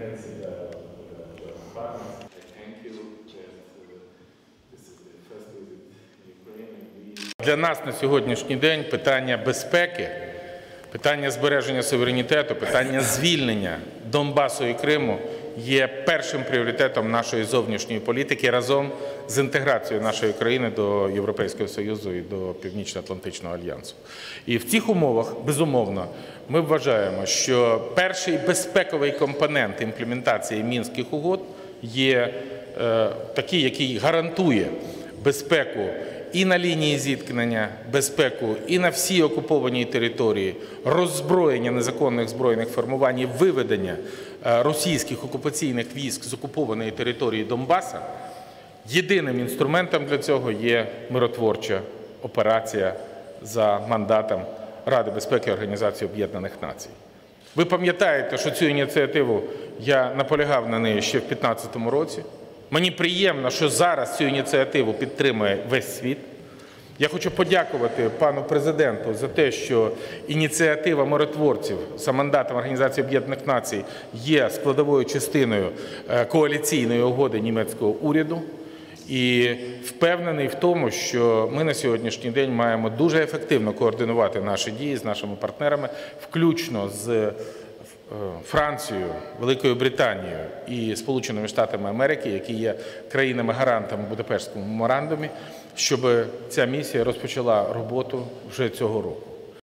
we Для нас на сьогоднішній день питання безпеки, питання збереження суверенітету, питання звільнення Донбасу і Криму є першим пріоритетом нашої зовнішньої політики разом з інтеграцією нашої країни до Європейського Союзу і до Північно-Атлантичного альянсу. І в цих умовах, безумовно, ми вважаємо, що перший безпековий компонент імплементації мінських угод є е, такий, який гарантує безпеку і на лінії зіткнення, безпеку і на всій окупованій території, роззброєння незаконних збройних формувань, і виведення е, російських окупаційних військ з окупованої території Донбаса. Єдиним інструментом для цього є миротворча операція за мандатом Ради безпеки Організації Об'єднаних Націй. Ви пам'ятаєте, що цю ініціативу я наполягав на неї ще в 2015 році. Мені приємно, що зараз цю ініціативу підтримує весь світ. Я хочу подякувати пану президенту за те, що ініціатива миротворців за мандатом Організації Об'єднаних Націй є складовою частиною е, коаліційної угоди німецького уряду. І впевнений в тому, що ми на сьогоднішній день маємо дуже ефективно координувати наші дії з нашими партнерами, включно з Францією, Великою Британією і Сполученими Штатами Америки, які є країнами-гарантами Будапештському меморандумі, щоб ця місія розпочала роботу вже цього року.